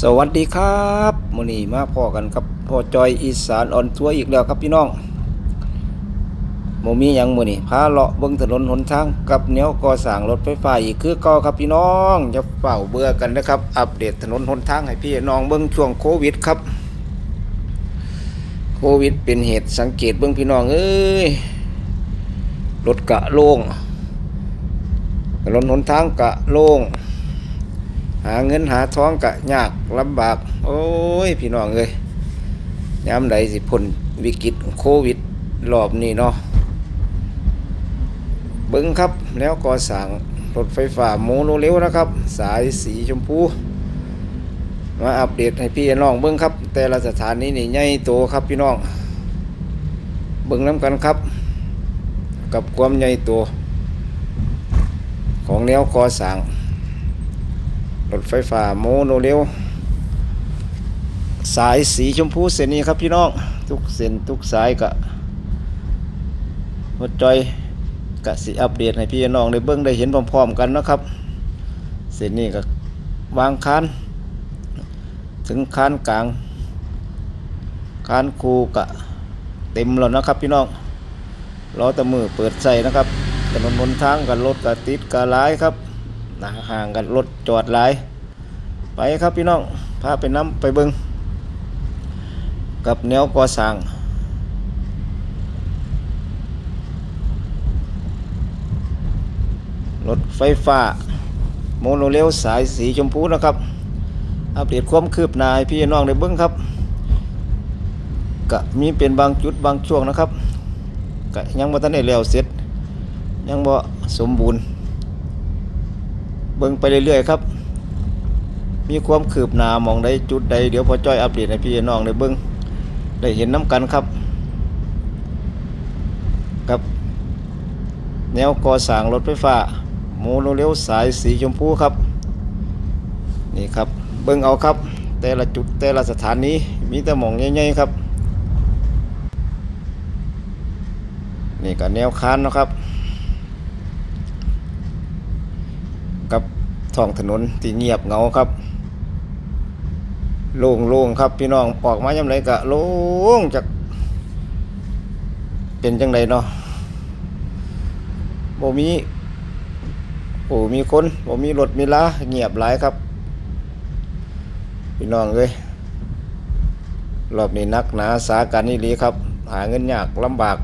สวัสดีครับมื้อนี้มาพ่อกันครับพ่อจอยอีสานออนทัวร์อีกแล้วครับพี่น้องบ่มีหยังมื้อนี้พาเลาะเบิ่งถนนหนทางกับแนวก่อสร้างรถไฟฟ้าอีกคือเก่าครับพี่น้องอย่าเฝ้าเบื่อกันนะครับ อัปเดตถนนหนทางให้พี่น้องเบิ่งช่วงโควิดครับ โควิดเป็นเหตุสังเกตเบิ่งพี่น้องเอ้ยรถกะโล่งถนนหนทางกะโล่ง หาเงินหาท้องกะยากลำบาก โอ้ย พี่น้องเอ้ยยามใดสิพ้นวิกฤตโควิดรอบนี้เนาะเบิ้งครับแล้วก่อสร้างรถไฟฟ้าโมโนเรลนะครับ สายสีชมพู มาอัปเดตให้พี่น้องเบิ้งครับ แต่ละสถานีนี่ใหญ่โตครับพี่น้อง เบิ้งน้ำกันครับ กับความใหญ่โตของแนวก่อสร้าง รถไฟฟ้าโมโนเรลสายสีชมพูเส้นนี้ครับพี่น้อง ทุกเส้นทุกสายกะรถจอยกะสิอัปเดตให้พี่น้องได้เบิ่งได้เห็นพร้อมๆกันนะครับ เส้นนี้ก็วางคานถึงคานกลางคานคูกะเต็มแล้วนะครับพี่น้องล้อตะมือเปิดใส่นะครับถนนบนทางกับรถกะติดกะหลายครับ นะห่างกันรถจอดหลาย ไปครับพี่น้องพาไปน้ำไปเบิงกับแนวก่อสร้างรถไฟฟ้า โมโนเรลสายสีชมพูนะครับ อัปเดตความคืบหน้าพี่น้องได้เบิ้งครับก็มีเป็นบางจุดบางช่วงนะครับก็ยังบ่ทันได้แล้วเสร็จ ยังบ่สมบูรณ์ เบิ่งไปเรื่อยๆครับ มีความคืบหน้ามองได้จุดใดเดี๋ยวพอจ้อยอัปเดตให้พี่น้องได้เบิ่งได้เห็นน้ำกันครับ กับ แนวก่อสร้างรถไฟฟ้าโมโนเรลสายสีชมพูครับ นี่ครับเบิ่งเอาครับ แต่ละจุดแต่ละสถานีมีแต่มองใหญ่ๆครับ นี่ก็แนวคานนะครับ กับท้องถนนที่เงียบเงาครับ โล่งๆครับ พี่น้องออกมายามไรกะโล่งจากเป็นจังไดเนาะบ่มีโอ้มีคนบ่มีรถมีลาเงียบหลายครับ พี่น้องเอ้ยรอบนี้นักหนาสาการนี่ลีครับ หาเงินยากลำบาก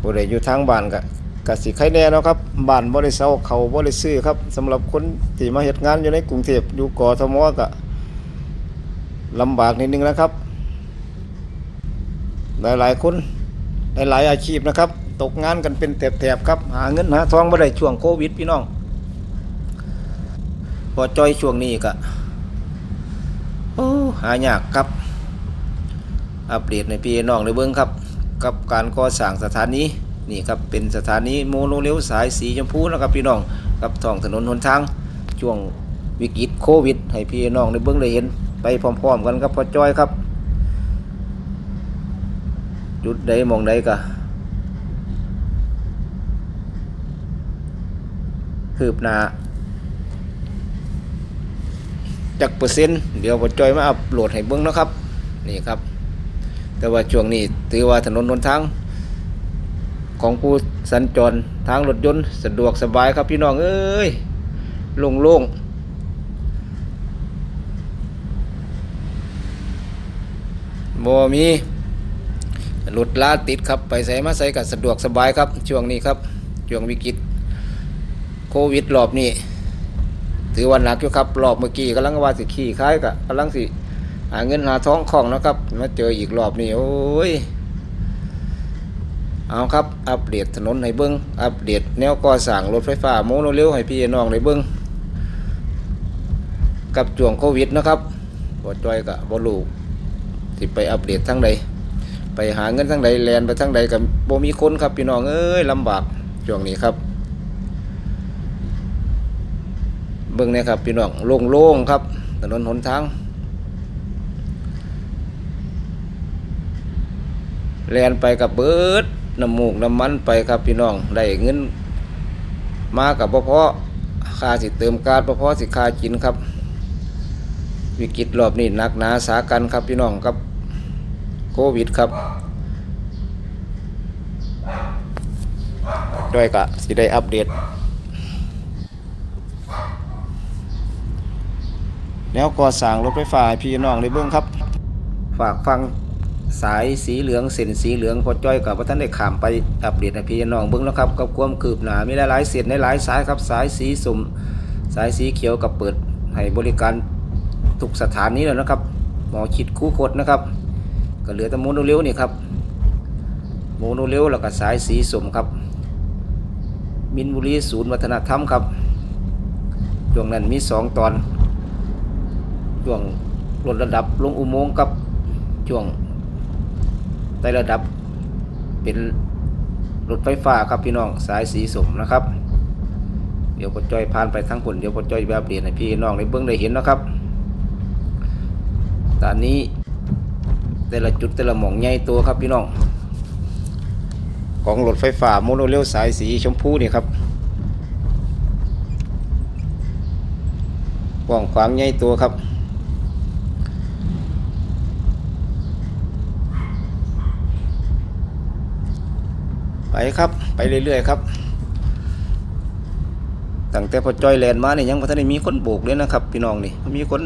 ผู้ใดอยู่ทางบ้านกะ กสิใครแน่นะครับบ้านบ่ได้เซาเขาบ่ได้ซื้อครับสำหรับคนที่มาเฮ็ดงานอยู่ในกรุงเทพอยู่กอทมก็ลำบากนิดนึงนะครับ หลายๆคนหลายๆอาชีพนะครับ ตกงานกันเป็นแถบๆครับ หาเงินหาทองบ่ได้ช่วงโควิดพี่น้อง พอจอยช่วงนี้ก็โอ้หายากครับ อัปเดตในพี่น้องได้เบิ่งครับ กับการก่อสร้างสถานี นี่ครับเป็นสถานีโมโนเรลสายสีชมพูนะครับพี่น้องกับท้องถนนหนทางช่วงวิกฤตโควิด ให้พี่น้องได้เบิ่งได้เห็นไปพร้อมๆกันครับพอจอยครับ จุดใดมองใดก็คืบหน้าจักเปอร์เซ็นต์เดี๋ยวพอจอยมาอัปโหลดให้เบิ่งนะครับ นี่ครับ แต่ว่าช่วงนี้ถือว่าถนนหนทาง ของผู้สัญจรทางรถยนต์สะดวกสบายครับพี่น้องเอ้ยโล่งๆบ่มีรถลาติดครับไปใส่มาใส่กับสะดวกสบายครับ ช่วงนี้ครับ ช่วงวิกฤตโควิดรอบนี้ถือวันหนักอยู่ครับรอบเมื่อกี้กำลังว่าสิขี่คล้ายกับกำลังสิหาเงินหาท้องของนะครับมาเจออีกรอบนี้โอ้ย เอาครับอัปเดตถนนให้เบิ้งอัปเดตแนวก่อสร้างรถไฟฟ้าโมโนเรลให้พี่น้องได้เบิ้งกับช่วงโควิดนะครับบ่จอยกับ่รู้ที่ไปอัปเดตทั้งใดไปหาเงินทั้งใดแลนไปทั้งใดกับบมีคนครับพี่น้องเอ้ยลำบากช่วงนี้ครับ เบิ้งเนี่ยครับพี่น้องโล่งๆครับ ถนนหนทางแลนไปกับเบิด น้ำมูกน้ำมันไปครับพี่น้องได้เงินมากับพ่อพอค่าสิเติมการ์ดบ่พอสิค่ากินครับ วิกฤตรอบนี้หนักหนาสากันครับพี่น้องครับโควิดครับด้วยกะสิได้อัปเดต แล้วก่อสร้างรถไฟฟ้าพี่น้องในเบื้องครับ ฝากฟัง สายสีเหลืองเส้นสีเหลืองพอจ้อยกับว่าท่านได้ขามไปอัปเดตพี่น้องเบื้งแล้วครับกับความคืบหน้ามีหลายๆเส้นในหลายสายครับสายสีสุ่มสายสีเขียวกับเปิดให้บริการทุกสถานนี้แล้วนะครับหมอชิดคู่คดนะครับ ก็เหลือแต่โมโนเร็วนี่ครับโมโนเร็วแล้วก็สายสีสุ่มครับ มินบุรีศูนย์วัฒนธรรมครับช่วงนั้นมีสองตอนช่วงลดระดับลงอุโมงค์กับช่วง ไต่ระดับเป็นรถไฟฟ้าครับพี่น้องสายสีสมนะครับ เดี๋ยวปจอยผ่านไปทั้งผลเดี๋ยวปจอยแบบเปลี่ยนให้พี่น้องในเบื้องได้เห็นนะครับตอนนี้แต่ละจุดแต่ละหม่องใหญ่ตัวครับพี่น้อง ของรถไฟฟ้าโมโนเรลสายสีชมพูนี่ครับกว้างขวางใหญ่ตัวครับ ไปครับ ไปเรื่อยๆครับตั้งแต่พอจอยแลนด์มาเนี่ยยังพัฒนได้มีคนโบกเลยนะครับ พี่น้องนี่มีคน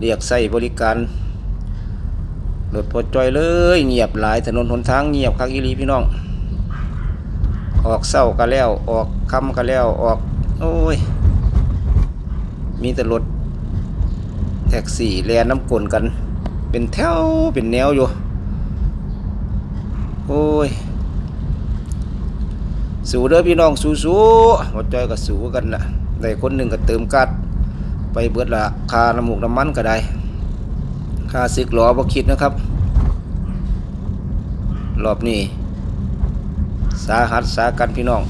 เรียกใส่บริการรถพอจอยเลยเงียบหลายถนนหนทางเงียบคักอีหลีพี่น้อง ออกเศร้าก็แล้ว ออกคำก็แล้วออก โอ้ย มีแต่รถแท็กซี่แลนน้ำกลนกัน เป็นแถวเป็นแนวอยู่ โอ้ย สู้เด้อพี่น้องสู้สู้หัวใจก็สู้กันนะได้คนหนึ่งก็เติมกัดไปเบิดละคาน้ำมูกน้ำมันก็ได้ค่าซึกหลอบ่คิดนะครับ รอบนี้ สาหัสสากันพี่น้อง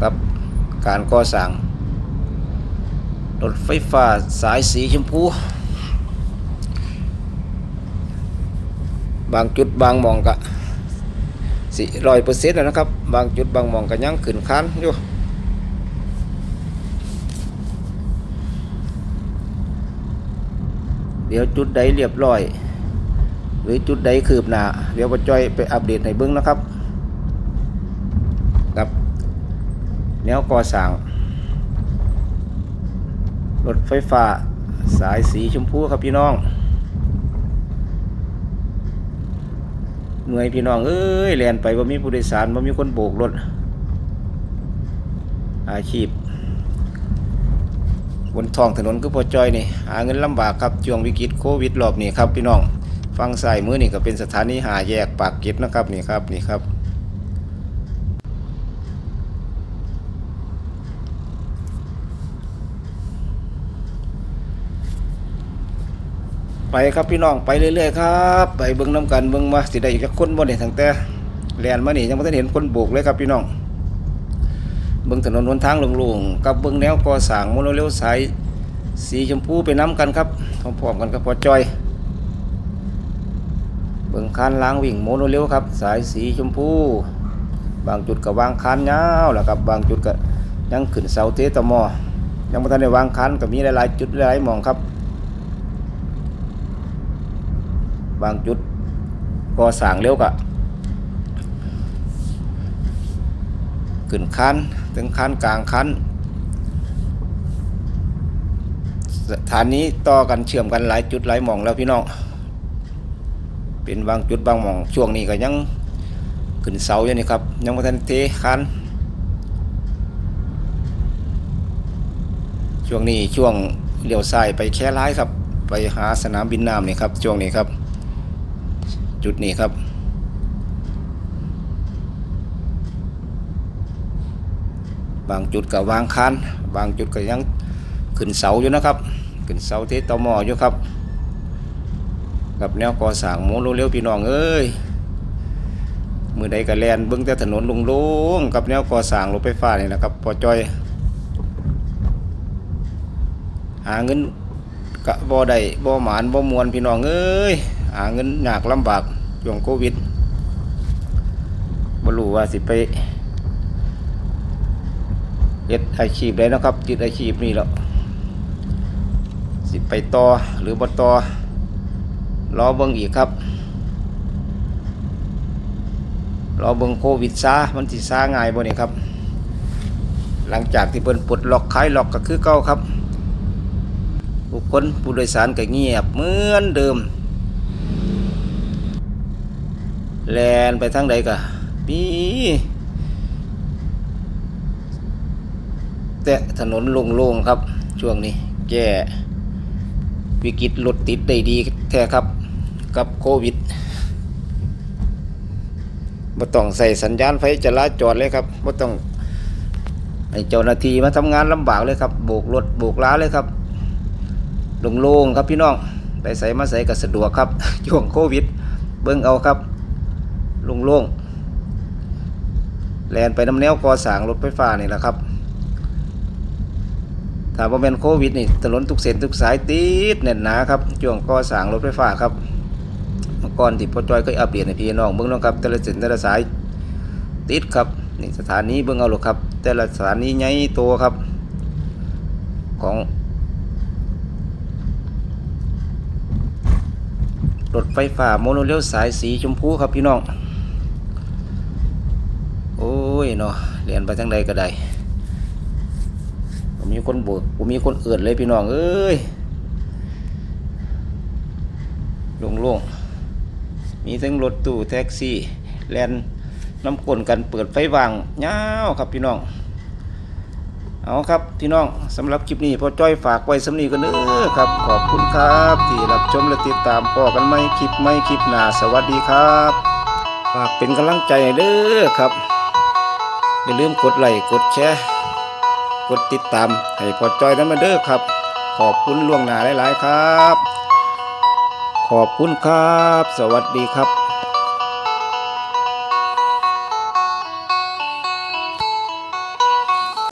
กับการก่อสร้างรถไฟฟ้าสายสีชมพู บางจุดบางมองกะ สี่ร้อยเปอร์เซ็นต์แล้วนะครับ บางจุดบางมองก็ยังขึ้นคันอยู่เดี๋ยวจุดใดเรียบร้อย หรือจุดใดคืบหนาเดี๋ยวปจอยไปอัปเดตให้เบิ้องนะครับ กับแนวก่อสร้างรถไฟฟ้าสายสีชมพูครับพี่น้อง เมื่อยพี่น้องเอ้ยแลนไปว่ามีผู้โดยสารว่ามีคนโบกรถอาชีพบนท้องถนนก็พอจอยนี่หาเงินลำบากครับช่วงวิกฤตโควิดรอบนี้ครับพี่น้อง ฟังสายมือนี่ก็เป็นสถานีหาแยกปากเก็ตนะครับนี่ครับนี่ครับ ไปครับพี่น้องไปเรื่อยๆครับไปเบิ้งน้ำกันเบิ้งมาสิได้อีกจักคนบ่เนี่ยทั้งแต่แลนมานี่ยังไม่ทันเห็นคนโบกเลยครับพี่น้องเบิ้งถนนหนทางโล่งๆกับเบิ้งแนวก่อสร้างโมโนเรลสายสีชมพูไปน้ำกันครับพร้อมๆกันกับพอจอยเบิ้งคานล้างวิ่งโมโนเรลครับ สายสีชมพู บางจุดก็วางคานยาวแล้วครับบางจุดก็ยังขึ้นเสาเทตมอยังไม่ทันได้วางคานก็มีหลายๆจุดหลายๆมองครับ บางจุดก่อสร้างเร็วกะขึ้นคันถึงคันกลางคันสถานนี้ต่อกันเชื่อมกันหลายจุดหลายหม่องแล้วพี่น้องเป็นบางจุดบางหม่องช่วงนี้ก็ยังขึ้นเสาอยู่นี่ครับยังไม่ทันเทคันช่วงนี้ช่วงเลี้ยวซ้ายไปแค่ร้ายครับ ไปหาสนามบินน้ำนี่ครับช่วงนี้ครับ จุดนี้ครับ บางจุดก็วางคานบางจุดก็ยังขึ้นเสาอยู่นะครับขึ้นเสาเทตอมออยู่ครับ กับแนวก่อสร้างโมโลเร็วพี่น้องเอ้ยมือใดก็แลนเบิ้องแต่ถนนลุงลงกับแนวก่อสร้างรถไฟฟ้านี่นะครับพอจอย หาเงินกะบ่ได้บ่อหมานบ่อมวนพี่น้องเอ้ย หาเงินยากลำบากช่วงโควิดบรู้ว่าสิไปเฮ็ดอาชีพใดเนะครับจิตอาชีพนี่แล้วสิไปต่อหรือบ่ต่อรอเบิ่งอีกครับรอเบิ่งโควิดซามันสิซาง่ายบ่นี่ครับ หลังจากที่เพิ่นปลดล็อกคลายล็อกก็คือเก่าครับบุคคลผู้โดยสารก็เงียบเหมือนเดิม แลนไปทางใดก็มีแต่ถนนโล่งๆครับ ช่วงนี้ แก้วิกฤตรถติดได้ดีแท้ครับ กับโควิดบ่ต้องใส่สัญญาณไฟจราจรเลยครับบ่ต้องให้เจ้าหน้าที่มาทำงานลำบากเลยครับโบกรถโบกล้าเลยครับโล่งๆครับพี่น้องไปใส่มาใส่ก็สะดวกครับช่วงโควิด เบิ่งเอาครับ โล่งๆแลนไปน้ำแนวก่อสร้างรถไฟฟ้านี่แหละครับถ้าว่าเป็นโควิดนี่ถนนทุกเส้นทุกสายติดแน่นหนาครับช่วงก่อสร้างรถไฟฟ้าครับเมื่อก่อนที่พ่อจอยเคยอัปเดตให้พี่น้องเบิ่งเนาะครับ แต่ละเส้นแต่ละสายติดครับนี่สถานีเบิ่งเอาหรอกครับ แต่ละสถานีใหญ่โตครับ ของรถไฟฟ้าโมโนเรลสายสีชมพูครับพี่น้อง ยเนาะเรียนไปทางใดก็ได้ผมมีคนโบกผมมีคนเอื่นเลยพี่น้องเอ้ยโล่งมีทั้งรถตู้แท็กซี่แลนน้ำกลนกันเปิดไฟว่างยาวครับพี่น้อง เอาครับพี่น้องสำหรับคลิปนี้พอจ้อยฝากไว้สำนีกันเด้อครับ ขอบคุณครับ ที่รับชมและติดตามพ่อกันไม่คลิปไม่คลิปหน้าสวัสดีครับฝากเป็นกำลังใจเด้อครับ อย่าลืมกดไลค์กดแชร์กดติดตามให้พอจอยนั้นมาเด้อครับ ขอบคุณล่วงหน้าหลาย ๆ ครับ ขอบคุณครับ สวัสดีครับ